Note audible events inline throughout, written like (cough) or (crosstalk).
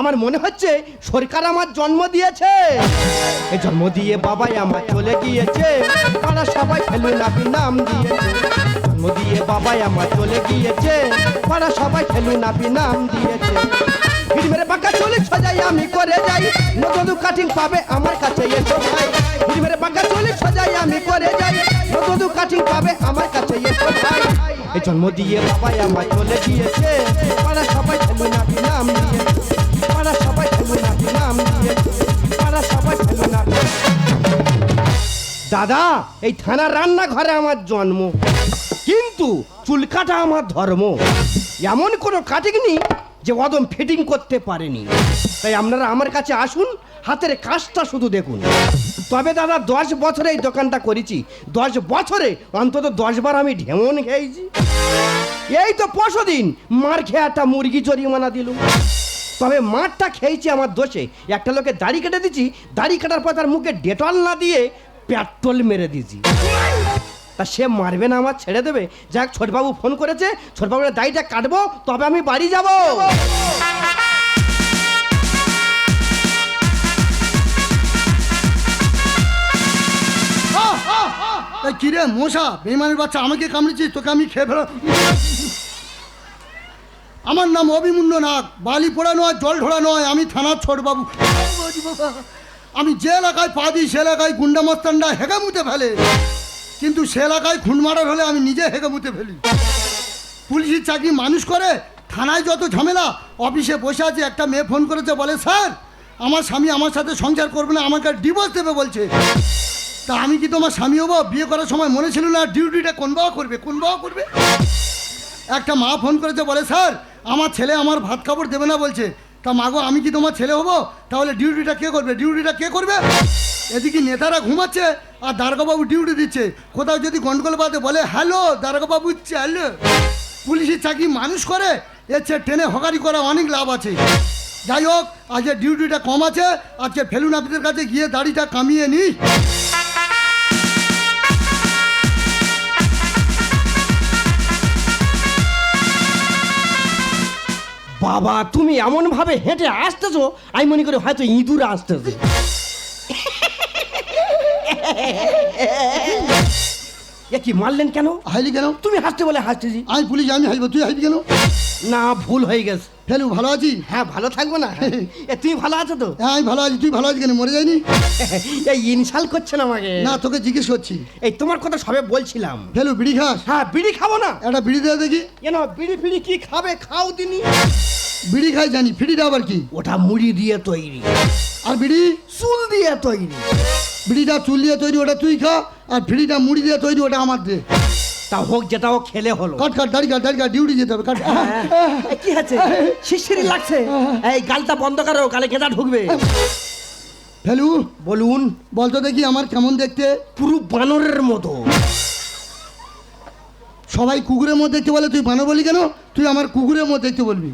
আমার মনে হচ্ছে সরকার আমার জন্ম দিয়েছে। জন্ম দিয়ে বাবাই আমার চলে গিয়েছে। তারা সবাই ফেলু নাপি নাম দিয়েছে। জন্ম দিয়ে বাবাই আমার চলে গিয়েছে। তারা সবাই ফেলু নাপি নাম দিয়েছে। ভিড় মেরে বাঁকা চলে সজাই আমি করে যাই। নতুন কাটিং পাবে আমার কাছে এসো ভাই। ভিড় মেরে বাঁকা চলে সজাই আমি করে যাই। নতুন কাটিং পাবে আমার কাছে এসো ভাই। জন্ম দিয়ে বাবাই আমার চলে গিয়েছে। পাড়া সবাই ফেলু নাপি নাম দাদা, এই থানার রান্নাঘরে আমার জন্ম। কিন্তু চুল কাটা আমার ধর্ম। এমন কোনো কাটিংনি যে অদম ফিটিং করতে পারেনি। তাই আপনারা আমার কাছে আসুন, হাতের কাজটা শুধু দেখুন। তবে দাদা, দশ বছরে এই দোকানটা করেছি। দশ বছরে অন্তত দশবার আমি ঢেমন খেয়েছি। এই তো পরশু দিন মার খেয়ে একটা মুরগি জরিমানা দিল। তবে মারটা খেয়েছি আমার দোষে। একটা লোকে দাড়ি কেটে দিচ্ছি দাড়ি কাটার পর তার মুখে ডেটল না দিয়ে পেট্রোল মেরে দিয়েছি। তা সে মারবে না আমার ছেড়ে দেবে? যাক ছোটবাবু ফোন করেছে ছোটবাবুর দাড়িটা কাটবো তবে আমি বাড়ি যাব। কিরে মশা? বেমানের বাচ্চা আমাকে কামড়েছিস? তোকে আমি খেয়ে ফেলো আমার নাম অভিমুন্য নাগ। বালি পোড়া নয় জল ঢোড়া নয় আমি থানার ছোটবাবু। বাবু বাবা। আমি যে এলাকায় পা দিই, সে এলাকায় গুন্ডা মস্তানরা হেগে মুতে ফেলে। কিন্তু সে এলাকায় খুন মারার হলে আমি নিজে হেগে মুতে ফেলি। পুলিশের চাকরি মানুষ করে, থানায় যত ঝামেলা, অফিসে বসে আছে, একটা মেয়ে ফোন করেছে, বলে, স্যার, আমার স্বামী আমার সাথে সংসার করবে না, আমাকে ডিভোর্স দেবে, বলছে। তা আমি কি তোমার স্বামী হব? বিয়ে করার সময় মনে ছিল না ডিউটিটা কোন বাবা করবে, কোন বাবা করবে? একটা মা ফোন করেছে, বলে, স্যার, আমার ছেলে আমার ভাত কাপড় দেবে না, বলছে। তা মাগো, আমি কি তোমার ছেলে হব? তাহলে ডিউটিটা কে করবে? ডিউটিটা কে করবে? এদিকে নেতারা ঘুমাচ্ছে আর দারোগাবাবু ডিউটি দিচ্ছে। কোথাও যদি গন্ডগোল বাদে বলে, হ্যালো দারোগাবাবু চাল। পুলিশের চাকরি মানুষ করে, এর ট্রেনে হকারি করা অনেক লাভ আছে। যাই হোক, আজকে ডিউটিটা কম আছে। আজকে ফেলুন আপনাদের কাছে গিয়ে দাড়িটা কামিয়ে নিই। বাবা তুমি এমন ভাবে হেঁটে আসতেছো আমি মনে করি হয়তো ইঁদুর আসতেছে। এ কি মারলেন কেন? হাইলি কেন? তুমি হাসতে বলে হাসতেছি। আমি বলি আমি হাইব তুই হাইবি কেন? না ভুল হয়ে গেছে। ফেলু ভালো আছি? হ্যাঁ ভালো থাকব না। এ তুমি ভালো আছো তো? হ্যাঁ আমি ভালো আছি। তুই ভালো আছিস কেন? মরে যায়নি? (laughs) এই ইনসাল করছেন আমাকে। না তোকে জিজ্ঞেস করছি। এই তোমার কথা সবে বলছিলাম। ফেলু বিড়ি খাস? হ্যাঁ বিড়ি খাব না। একটা বিড়ি দেওয়া দেখি। কেন বিড়ি ফিড়ি কি খাবে? খাও দিনি। বিড়ি খাই জানি ফিড়িটা আবার কি? ওটা মুড়ি দিয়ে তৈরি। আর বিড়ি? চুল দিয়ে তৈরি। বিড়িটা চুল দিয়ে তৈরি ওটা তুই খা। আর ফিড়িটা মুড়ি দিয়ে তৈরি ওটা আমার দে। তা হোক যেটা হোক খেলে হলো। কাট কাট দাড়ি কাট দাড়ি কাট ডিউটি যেতে হবে কাট। এ, কি আছে শিশিরি লাগছে। এই গালটা বন্ধ করো গালে কেদা ঢুকবে। ফেলু। বলুন। বলতো দেখি আমার কেমন দেখতে। পুরো বানরের মতো। সবাই কুকুরের মধ্যে দেখতে বলে তুই বানর বলি কেন? তুই আমার কুকুরের মধ্যে দেখতে বলবি।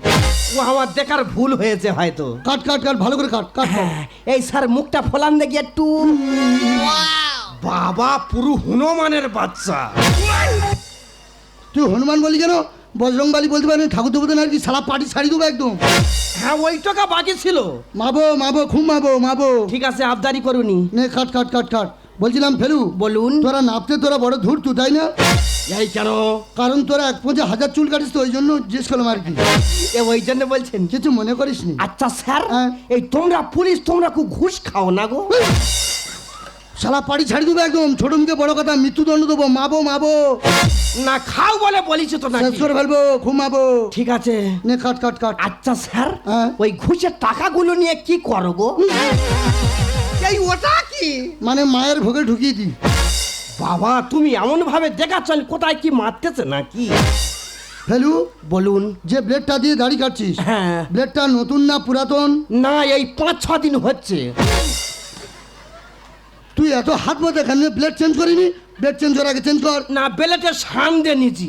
ও আমার দেখার ভুল হয়েছে হয়তো। কাট কাট কাট ভালো করে কাট কাট। কাট। হ্যাঁ, এই স্যার মুখটা ফোলান দেখি একটু। বাবা পুরু হনুমানের বাচ্চা। তুই হনুমান বলি কেন? বজরংবালি বলতে পারি ঠাকুর দেবতা না কি সারা পাটি ছাড়ি দেবো একদম। হ্যাঁ ওই টাকা বাকি ছিল। মাবো মাবো খুব মাবো মাবো। ঠিক আছে আবদারি করুনি। নে কাট কাট কাট কাট বলছিলাম ফেলু বলুন। তোরা নাপতে তোরা বড় ধূর তু তাই না? এই কেন? কারণ তোরা এক পঞ্চাশ হাজার চুল কাটিস তো ওই জন্য জিজ্ঞেস করলাম আর কি। এ ওই জন্য বলছেন। কিছু মনে করিস নি আচ্ছা স্যার হ্যাঁ। এই তোমরা পুলিশ তোমরা খুব ঘুষ খাও না গো। সারা পাড়ি ছাড়ি দেবো একদম। ছোট মুখে বড় কথা মৃত্যুদণ্ড দেবো। মাবো মাবো। না খাও বলে বলিস তো না শেষ করে ফেলব ঘুমাবো ঠিক আছে। নে কাট কাট কাট। আচ্ছা স্যার হ্যাঁ। ওই ঘুষের টাকাগুলো নিয়ে কি করো গো? এই ওটা কি? মানে মায়ের ভোগে ঢুকিয়ে দিই। বাবা তুমি এমন ভাবে দেখাচ্ছ কোথায় কি মারতেছে নাকি? ফেলু বলুন। যে ব্লেডটা দিয়ে দাড়ি কাটছিস হ্যাঁ। ব্লেডটা নতুন না পুরাতন? না এই পাঁচ ছ দিন হচ্ছে। এত হাত মতো কেন ব্লেড চেঞ্জ করিনি? ব্লেড চেঞ্জ করার আগে চেঞ্জ কর। না বেলেটের সামনে নিচি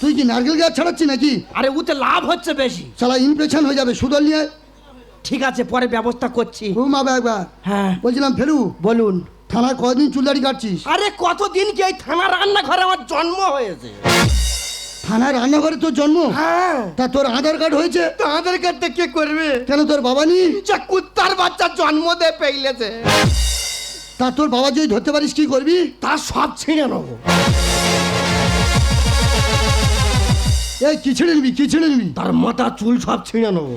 তুই কি নারকেল গাছ ছাড়াচ্ছি নাকি? আরে উতে লাভ হচ্ছে বেশি। সালা ইনফেকশন হয়ে যাবে সুদল নিয়ে। ঠিক আছে পরে ব্যবস্থা করছি। ঘুমাবে একবার। হ্যাঁ। বলছিলাম ফেলু বলুন। থানায় কদিন চুল দাড়ি কাটছিস? আরে কতদিন কি এই থানা রান্নাঘরে আমার জন্ম হয়েছে? থানায় রান্নাঘরে তোর জন্ম? হ্যাঁ। তা তোর আধার কার্ড হয়েছে? তাদের কাছে কে করবে? কেন তোর বাবা নি কুত্তার বাচ্চা জন্ম দে পেইলেছে। তা তোর বাবা যদি ধরতে পারিস কি করবি? তার সব ছিঁড়ে নেব। এই কি ছেড়ে নিবি কি ছেড়ে নিবি? তার মাথা চুল সব ছিঁড়ে নেব।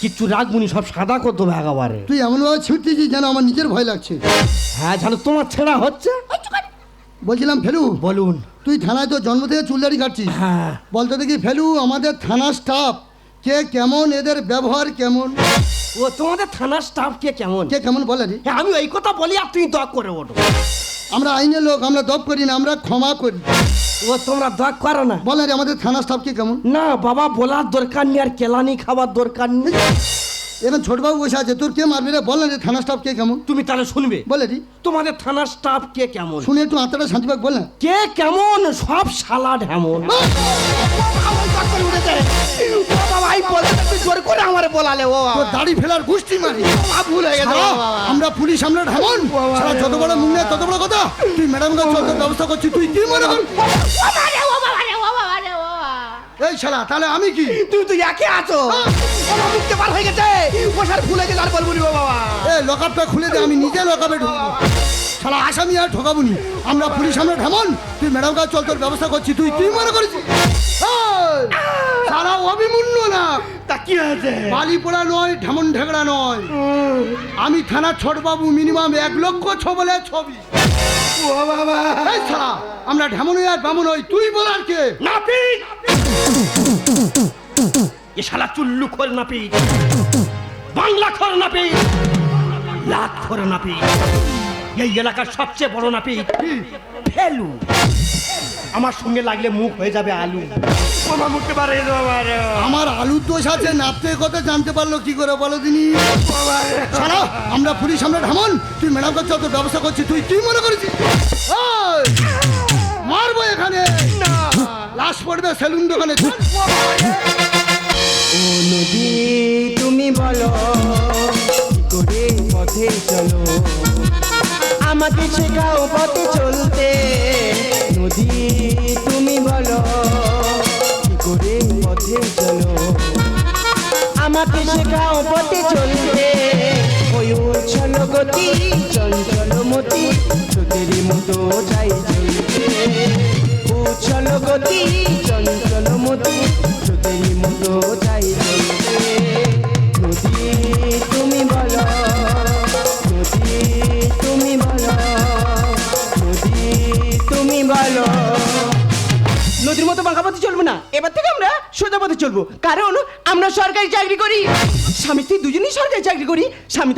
কিচ্ছু রাখবুনি সব সাদা করতে একেবারে। তুই এমনভাবে ছিঁড়তেছিস যেন আমার নিজের ভয় লাগছে। হ্যাঁ জানো তোমার ছেঁড়া হচ্ছে? বলছিলাম ফেলু? বলুন। তুই থানায় তো জন্ম থেকে চুল দাড়ি কাটছিস? হ্যাঁ। বলতে দেখি ফেলু আমাদের থানা স্টাফ কে কেমন এদের ব্যবহার কেমন? ও তোমাদের থানার স্টাফ কে কেমন? কে কেমন বলে রে? হ্যাঁ আমি ওই কথা বলি আর তুমি দক করে ওঠো। আমরা আইনের লোক আমরা দপ করি না আমরা ক্ষমা করি। ও তোমরা দক করো না। বলে রে আমাদের থানা স্টাফ কে কেমন? না বাবা বলার দরকার নেই আর কেলানি খাবার দরকার নেই। এখানে ছোটবাবু বসে আছে তোর কে মারবি রে বল না থানা স্টাফ কে কেমন? তুমি তাহলে শুনবে। বলে রি তোমাদের থানার স্টাফ কে কেমন? শুনে একটু আত্মাটা শান্তিবাগ বল না। কে কেমন? সব সালাড হেমন তোর দাড়ি ফেলার গুষ্টি মারি। ভুল হয়ে গেছে আমরা পুলিশ আমরা ঢামন যত বড় মুখ নেই তত বড় কথা। তুই ম্যাডাম ব্যবস্থা করছি। তুই কি মনে এই শালা তাহলে আমি কি? তুই তো একই আছো। মুখতে পার হয়ে গেছে। ভুল হয়ে গেছে আর বলব নি বাবা। এ লকআপটা খুলে দে আমি নিজে লকআপে ঢুকবো। শালা আসামি আর ঠকাবুনি আমরা পুলিশ আমরা ঢামন। তুই ম্যাডাম কাছে চল তোর ব্যবস্থা করছি। তুই কি মনে করেছিস? এই, সারা অভিমূল্য না। তা কি হয়েছে? বালি পোড়া নয় ঢেমন ঢেগড়া নয় আমি থানা ছোটবাবু মিনিমাম এক লক্ষ ছ বলে ছবি। ও বাবা এই শালা আমরা ঢেমন আর বামুন ওই তুই বল আর কে? নাপি এ শালা চুল্লু খোর নাপি বাংলা খোর নাপি লাত খোর নাপি এই এলাকার সবচেয়ে বড় নাপি ফেলু। আমার সঙ্গে লাগলে মুখ হয়ে যাবে আলু। আমার মুখতে পারে আমার আলুর দোষ আছে নাপতে কথা জানতে পারল কি করে বলো দিনি? শালা আমরা পুলিশ আমরা ঢামন তুই ম্যাডাম কাছে তোর ব্যবস্থা করছি তুই কি মনে করেছিস? মারবো এখানে। লাশ পড়বে সেলুন দোকানে। নদী তুমি বলো করে পথে চলো? আমাকে শেখাও পথে চলতে। নদী তুমি বলো, কি করে পথে চলো? আমাকে শেখাও পথে চলতে, ওই চলো গতি, চঞ্চল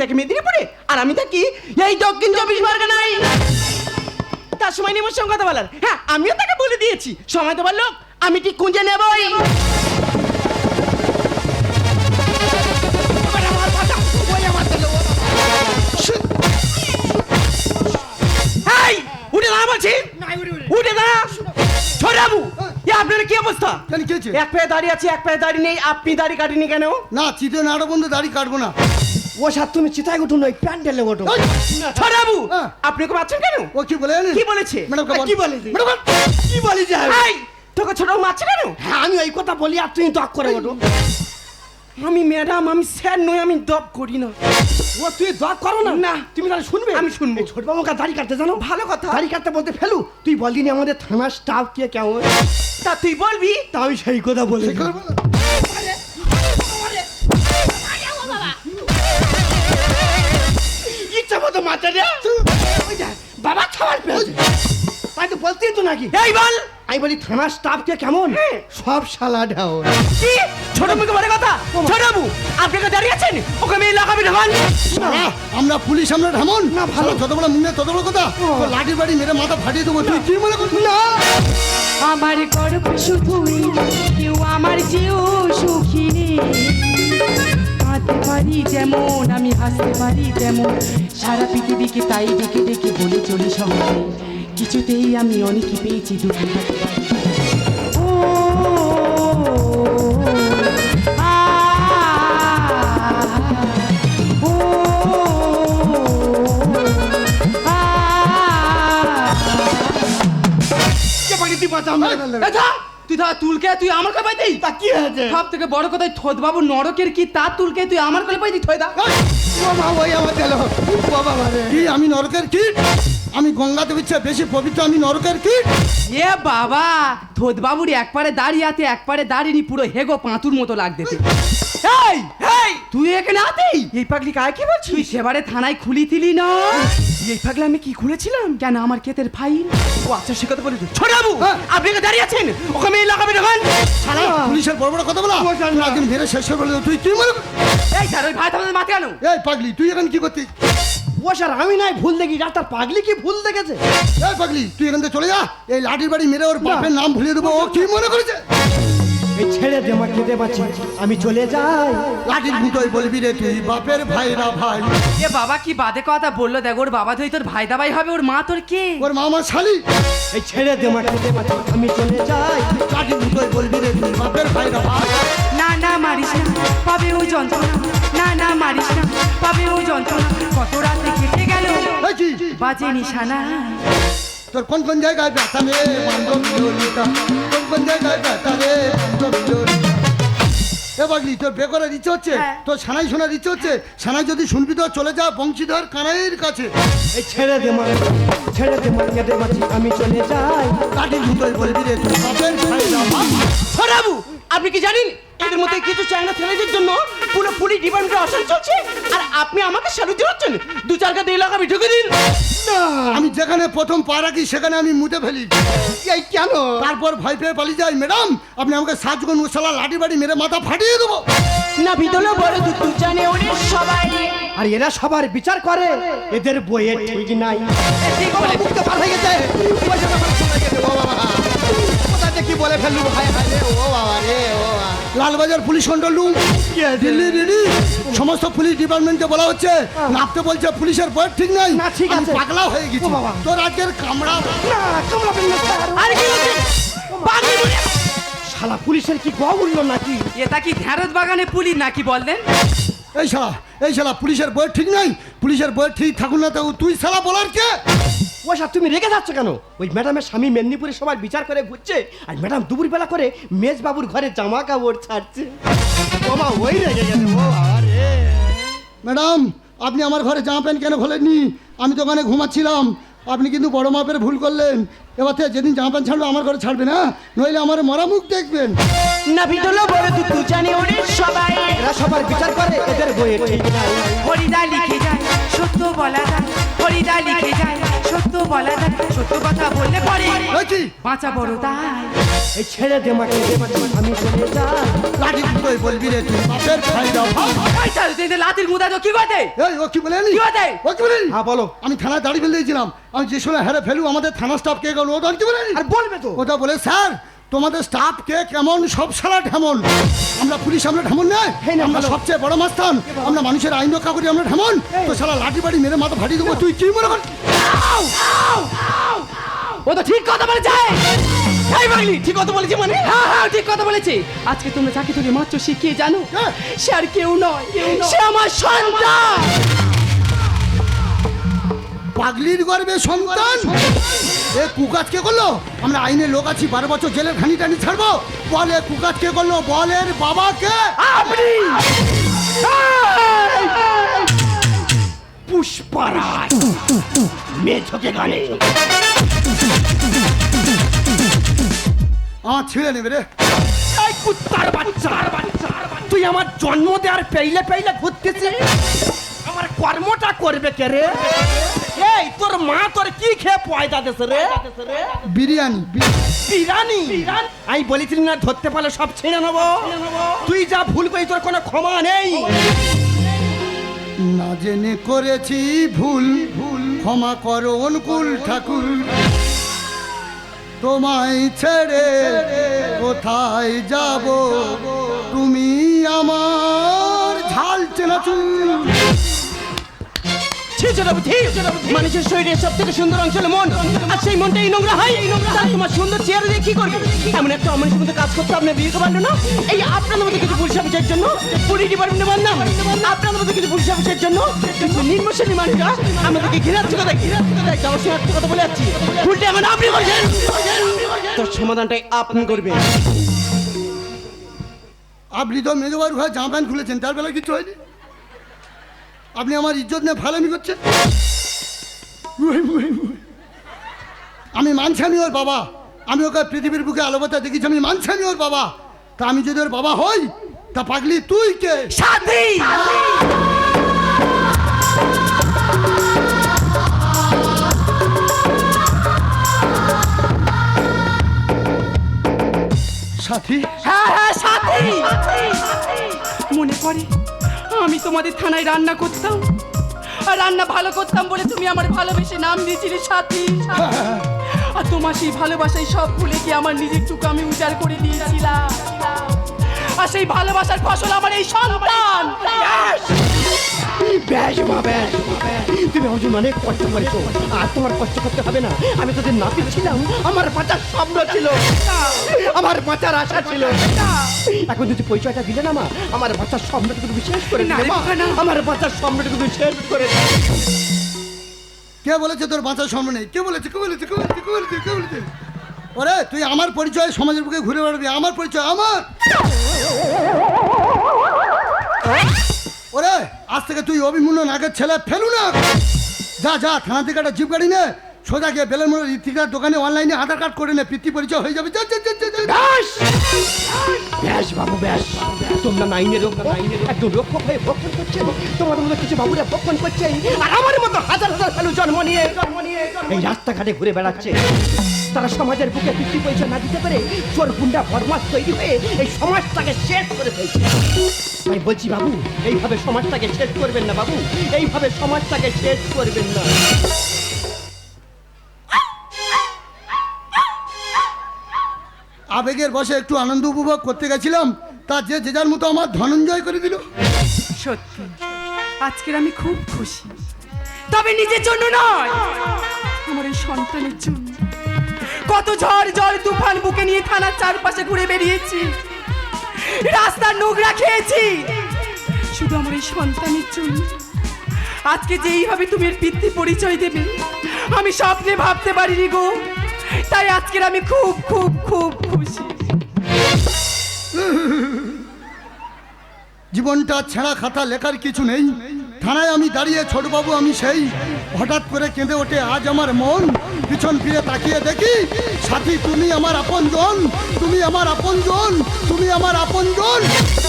থাকে মেদিনীপুরে আর আমি থাকি এই দক্ষিণ চব্বিশ পরগনায়। তার সময় নেই সঙ্গে কথা বলার। হ্যাঁ আমিও তাকে বলে দিয়েছি। সময় তো বলল আমি ঠিক খুঁজে নেবই। উঠে দাঁড়া বলছি। উঠে দাঁড়া। ছোটাবু এ আপনার কি অবস্থা? কেন কি এক পায়ে দাঁড়িয়ে আছে এক পায়ে দাঁড়িয়ে নেই। আপনি দাড়ি কাটেনি কেন? না চিতে নাড়ো বন্ধু দাড়ি কাটবো না। ও সার তুমি চিতায় উঠুন ওই প্যান্ডেলে ওঠো ছোটাবু হ্যাঁ। আপনি ওকে পাচ্ছেন কেন? ও কি বলে? কি বলেছে? ম্যাডামকে কি বলেছে? ম্যাডাম, কি বলি যায় এই তোকে ছোট মারছে কেন? হ্যাঁ আমি ওই কথা বলি আর তুমি দক করে ওঠো আমি ম্যাডাম আমি স্যার নই আমি দপ করি না। ও তুই দক করো না? না। তুমি তাহলে শুনবে? আমি শুনব। ছোট বাবুকে দাড়ি কাটতে জানো? ভালো কথা। দাড়ি কাটতে বলতে ফেলু? তুই বলদিনি আমাদের থানার স্টাফ কে কেমন? তা তুই বলবি? তা আমি সেই কথা বলে রে। ওই বাবা খাবার পেয়েছে। তাই তো বলতেই তো নাকি। এই বল। আমি বলি থানার স্টাফ কে কেমন সব শালা ঢাও কি? ছোট মুখে বলে কথা? ছোট বাবু আপনি কে দাঁড়িয়ে আছেন? ওকে মেয়ে লাগাবি ঢাকান শালা, আমরা পুলিশ আমরা ঢামন। না ভালো। যত বড় মুখ নেই তত বড় কথা। লাঠি বাড়ি মেরে মাথা ফাটিয়ে দেবো। তুই কি মনে করছিস না। আমার গর্ব শুধুই কেউ আমার চেয়েও সুখী নেই। কাঁদতে পারি যেমন আমি হাসতে পারি তেমন। সারা পৃথিবীকে তাই ডেকে ডেকে বলে চলি সহজে কিছুতেই আমি অনেকই পেয়েছি দুঃখে তুই ধর তুলকে তুই আমার পাইতি তা কি হয়েছে? সব থেকে বড় কথা থোদ বাবু নরকের কি তার তুলকে তুই আমার কাছে পাইতি থই দা। বাবা ওই আমার গেল বাবা কি আমি নরকের কীট? আমি গঙ্গা দেবীর চেয়ে বেশি পবিত্র আমি নরকের কীট? এ বাবা ধোদ বাবুর একবারে দাঁড়িয়ে আছে একবারে দাঁড়িয়ে পুরো হেগো পাঁতুর মতো লাগতেছে এই এই! তুই এখানে আতেই এই পাগলি কায় কি বলছিস? সেবারে থানায় খুলিছিলি না? এই পাগলি আমি কি খুলেছিলাম? কেন আমার ক্ষেতের ফাইল? ও আচ্ছা সে কথা বলে ছোট বাবু হ্যাঁ। আপনি এখানে দাঁড়িয়ে আছেন? মেয়ে লাগাবে দেখুন শালা পুলিশের বড় বড় কথা বলা। একদিন মেরে শেষ করে বলে, তুই কি মনে এই স্যার ওই ভাই তোমাদের মাথা কেন? এই পাগলি তুই এখানে কি করছিস ও স্যার আমি নাই ভুল দেখি। ডাক্তার পাগলি কি ভুল দেখেছে? এই পাগলি তুই এখান থেকে চলে যা। এই লাঠির বাড়ি মেরে ওর বাপের নাম ভুলিয়ে দেবো। ও কি মনে করেছে? এই ছেড়ে দে মা খেতে পাচ্ছি আমি চলে যাই। লাঠির মুঠোয় বলবি রে তুই বাপের ভাইরা ভাই। এ বাবা কি বাদে কথা বলল? দেখ ওর বাবা তুই তোর ভাই দাবাই হবে ওর মা তোর কে? ওর মামা শালি। এই ছেড়ে দে মা খেতে পাচ্ছি আমি চলে যাই। লাঠির মুঠোয় বলবি রে তুই বাপের ভাইরা ভাই। না না মারিস না পাবে ও যন্ত্রণা। না না মারিস না পাবে ও যন্ত্রণা। কত রাতে কেটে গেল এই কি? বাজে নিশানা। তোর কোন কোন জায়গায় ব্যথা রে? বান্ধব কোন কোন জায়গায় ব্যথা রে? বান্ধব এ বাগলি তোর বে করার ইচ্ছে হচ্ছে? হ্যাঁ। তোর সানাই শোনার ইচ্ছে হচ্ছে? সানাই যদি শুনবি তো চলে যা বংশীধর কানাইয়ের কাছে। এই ছেড়ে দে মা ছেড়ে দে মা খেতে পাচ্ছি আমি চলে যাই। লাঠির মুঠোয় বলবি রে তুই বাপের আপনি কি জানেন? এদের মধ্যে কিছু চায়না ছেলেদের জন্য পুরো পুলিশ ডিপার্টমেন্টে অসল চলছে। আর আপনি আমাকে স্যালুট দিচ্ছেন দু চার কাতে এলাকা আমি ঢুকে দিন। না আমি যেখানে প্রথম পা রাখি সেখানে আমি মুতে ফেলি। এই কেন? তারপর ভয় পেয়ে পালিয়ে যাই ম্যাডাম। আপনি আমাকে সাতগুন মশলা লাঠি বাড়ি মেরে মাথা ফাটিয়ে দেবো। না ভিতরে বড় দুধ জানে ওরে সবাই। আর এরা সবার বিচার করে এদের বইয়ে ঠিক নাই। ঠিক বলে বুকটা পার হয়ে গেছে। বাবা। কি বলে ফেললু ভাই ভাই? রে, ও বাবা রে ও বাবা। Lalbazar police control room Delhi Delhi. সমস্ত পুলিশ ডিপার্টমেন্টকে বলা হচ্ছে নাপতে বলছে পুলিশের বয়স ঠিক নাই। না, ঠিক আমি আছে। পাগলা হয়ে গেছি। ও বাবা। তোর আজকের কামড়া না, কামড়াবেন না, স্যার। আর কি হচ্ছে? পাগলি বলে শালা পুলিশের কি গা উঠল নাকি? এটা কি ঢ্যাঁড়স বাগানে পুলি নাকি বললেন? এই শালা এই শালা পুলিশের বয়স ঠিক নাই। পুলিশের বয়স ঠিক থাকুন না তো তুই শালা বলার কে? ও স্যার তুমি রেগে যাচ্ছ কেন? ওই ম্যাডামের স্বামী মেদিনীপুরে সবার বিচার করে ঘুরছে আর ম্যাডাম দুপুরবেলা করে মেজ বাবুর ঘরে জামা কাপড় ছাড়ছে। মা ওই রেগে গেছে ও বাবা ম্যাডাম আপনি আমার ঘরে জামা প্যান্ট কেন খোলেননি আমি তো ওখানে ঘুমাচ্ছিলাম। আপনি কিন্তু বড় মাপের ভুল করলেন। এবার থেকে যেদিন জামা প্যান্ট ছাড়বে আমার ঘরে ছাড়বে না। নইলে আমার মরা মুখ দেখবেন। না ভিতরে বড় দুধ জানে ওরে সবাই। এরা সবার বিচার করে এদের বইয়ে ঠিক নাই। হরিদা লিখে যায় সত্য বলা যায়। হরিদা লিখে যায়। সত্য বলা যায় সত্য কথা বললে পরে বাঁচা বড় তাই এই ছেড়ে দে মাকে আমি চলে যাই লাঠি দুটোই বলবি রে তুই বাপের ভাই চাল তুই যে লাতির মুদা তো কি করতে এই ও কি বলেনি কি হয়েছে? ও কি বলেনি হ্যাঁ বলো। আমি থানায় দাঁড়িয়ে ফেলে দিয়েছিলাম। আমি যে সময় হেরে ফেলু আমাদের থানা স্টাফ কে গেল ওটা কি বলেনি আর বলবে তো। ওটা বলে স্যার তোমাদের স্টাফ কে কেমন? সব সালা ঢেমন। আমরা পুলিশ আমরা ঢেমন নয় আমরা। সবচেয়ে বড় মাস্তান। আমরা মানুষের আইন রক্ষা করি আমরা ঢেমন। তো সালা লাঠি বাড়ি মেরে মাথা ফাটিয়ে দেবো। তুই কি মনে কর ও তো ঠিক কথা বলেছে। এই বাগলি ঠিক কথা বলেছি মানে? হ্যাঁ হ্যাঁ ঠিক কথা বলেছে। আজকে তোমরা যাকে তুমি মাত্র শিখিয়ে জানো হ্যাঁ। সে আর কেউ নয়। সে আমার সন্তান। পাগলির গর্বে সন্তান। এ কুকাজ কে করল? আমরা আইনের লোক আছি বারো বছর জেলের খানি টানি ছাড়বো। বলে কুকাজ কে করল? বলের বাবাকে আপনি! পুষ্পারাজ! মেঝোকে গানে আমার ছিঁড়ে নেবে রে। এই কুত্তার বাচ্চা! তুই আমার জন্ম দেওয়ার পেইলে পেইলে ঘুরতেছিস? আমার কর্মটা করবে কে রে? এই তোর মা তোর কি খেয়ে পয়দা দেছে রে? বিরিয়ানি বি- বিরানি আমি বলেছিলি না ধরতে পারলে সব ছেড়ে নেব। তুই যা ভুল করি তোর কোনো ক্ষমা নেই। না জেনে করেছি ভুল ভুল ক্ষমা করো অনুকূল ঠাকুর। তোমায় ছেড়ে কোথায় যাব? তুমি আমার মানুষের শরীরের সব থেকে সুন্দর অংশ হলো মন। আর সেই মনটাই নোংরা হয়। তাই তোমার সুন্দর চেয়ারে দিয়ে কি করবে? এমন একটা অমানুষের মতো কাজ করতে আপনার বিয়ে পারল না এই আপনাদের মতো কিছু পুলিশ অফিসের জন্য পুলিশ ডিপার্টমেন্টে বদনাম আপনাদের মতো কিছু পুলিশ অফিসের জন্য কিছু নির্মশ্রেণী মানুষরা আমাদেরকে ঘৃণাচ্ছে কথা ঘৃণাচ্ছে কথা আমার সঙ্গে একটা কথা বলে যাচ্ছি। উল্টে এখন আপনি করছেন তোর সমাধানটাই আপনি করবেন। আপনি তো মেজবার ঘরে জামা প্যান্ট খুলেছেন তার বেলা কিছু হয়নি? আপনি আমার ইজ্জত নিয়ে ফালামি করছেন? আমি মানছি আমি ওর বাবা। আমি ওকে পৃথিবীর বুকে আলোবতা দেখেছি আমি মানছি আমি ওর বাবা। তা আমি যদি ওর বাবা হই তা পাগলি তুই কে? সাথী সাথী? হ্যাঁ হ্যাঁ সাথী। মনে পড়ে আমি তোমাদের থানায় রান্না করতাম। আর রান্না ভালো করতাম বলে তুমি আমার ভালোবেসে নাম দিয়েছিলে সাথী। আর তোমার সেই ভালোবাসায় সব ভুলে কি আমার নিজের চুক আমি উজাড় করে দিয়েছিলাম। আর সেই ভালোবাসার ফসল আমার এই সন্তান। ব্যাস মা ব্যাস তুমি অর্জুন অনেক কষ্ট করেছ। আর তোমার কষ্ট করতে হবে না। আমি তোদের নাতি ছিলাম আমার বাঁচার স্বপ্ন ছিল। আমার বাঁচার আশা ছিল। এখন যদি পরিচয়টা দিলে না মা আমার বাচ্চার স্বপ্নটুকু বিশেষ করে না দিলে রে মা। বাবা, না। আমার বাচ্চার স্বপ্নটুকু বিশেষ করে দিলে। কে বলেছে তোর বাঁচার সম্ভব নেই? কে বলেছে? কে বলেছে? কে বলেছে? কে বলেছে? কে বলেছে? ওরে, তুই আমার পরিচয় সমাজের বুকে ঘুরে বেড়াবি, আমার পরিচয় আমার। ওরে, আজ থেকে তুই অভিমূল্য নাগের ছেলে ফেলু না। যা যা থানা থেকে একটা জিপ গাড়ি নে, সোজা গিয়ে বেলের মোড়ের ইতিকার দোকানে অনলাইনে আধার কার্ড করে নে, পিতৃ পরিচয় হয়ে যাবে। ব্যাস! ব্যাস, বাবু, ব্যাস। তোমরা নাইনের একজন রক্ষক হয়ে ভক্ষণ করছেন তোমাদের মতো কিছু বাবুরা ভক্ষণ করছেন আর আমার মতো হাজার হাজার ফেলু জন্ম নিয়ে। এই রাস্তাঘাটে ঘুরে বেড়াচ্ছে। তারা সমাজের বুকে বৃত্তি পয়সা না দিতে পারে চোর গুন্ডা ফরমাস তৈরি হয়ে এই সমাজটাকে শেষ করে ফেলছে। আমি বলছি বাবু এইভাবে সমাজটাকে শেষ করবেন না বাবু এইভাবে সমাজটাকে শেষ করবেন না। আবেগের বসে একটু আনন্দ উপভোগ করতে গেছিলাম তা যে যে যার মতো আমার ধনঞ্জয় করে দিল। সত্যি আজকের আমি খুব খুশি। তবে নিজের জন্য নয় আমার এই সন্তানের জন্য। কত ঝড় জল তুফান বুকে নিয়ে থানার চারপাশে ঘুরে বেরিয়েছি। রাস্তার নোংরা খেয়েছি। শুধু আমার এই সন্তানের জন্য। আজকে যে এইভাবে তুমি এর পিতৃ পরিচয় দেবে। আমি স্বপ্নে ভাবতে পারিনি গো। তাই আজকের আমি খুব খুব খুব খুশি। জীবনটা ছেঁড়া খাতা লেখার কিছু নেই। থানায় আমি দাঁড়িয়ে ছোটবাবু, আমি সেই হঠাৎ করে কেঁদে ওঠে, আজ আমার মন পিছন ফিরে তাকিয়ে দেখি, সাথী তুমি আমার আপনজন, তুমি আমার আপনজন, তুমি আমার আপনজন।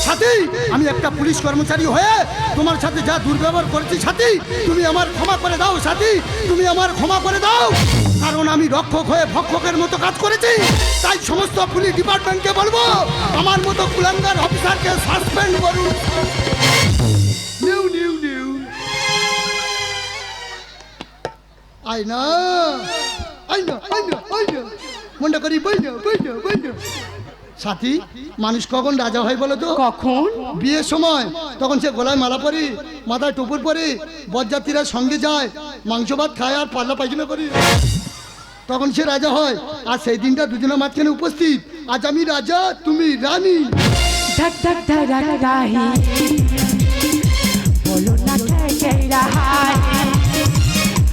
সাথী, আমি একটা পুলিশ কর্মচারী হয়ে তোমার সাথে যা দুর্ব্যবহার করেছি, সাথী, তুমি আমার ক্ষমা করে দাও, সাথী, তুমি আমার ক্ষমা করে দাও। কারণ আমি রক্ষক হয়ে ভক্ষকের মতো কাজ করেছি, তাই সমস্ত পুলিশ ডিপার্টমেন্টকে বলব, আমার মতো কুলাঙ্গার অফিসারকে সাসপেন্ড করুন। আয়না আয়না আয়না আয়না মনে করি বইনা সাথী মানুষ কখন রাজা হয় বলো তো কখন বিয়ের সময় তখন সে গলায় মালা পরি মাথায় টুপুর পরি বরযাত্রীরা সঙ্গে যায় মাংস ভাত খায় আর পাল্লা পায়খানা করি তখন সে রাজা হয় আর সেই দিনটা দুজনের মাঝখানে উপস্থিত আজ আমি রাজা তুমি রানী ধক ধক রাহি বলো না কে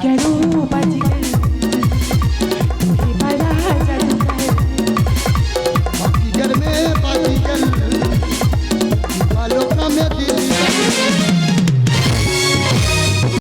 Quiero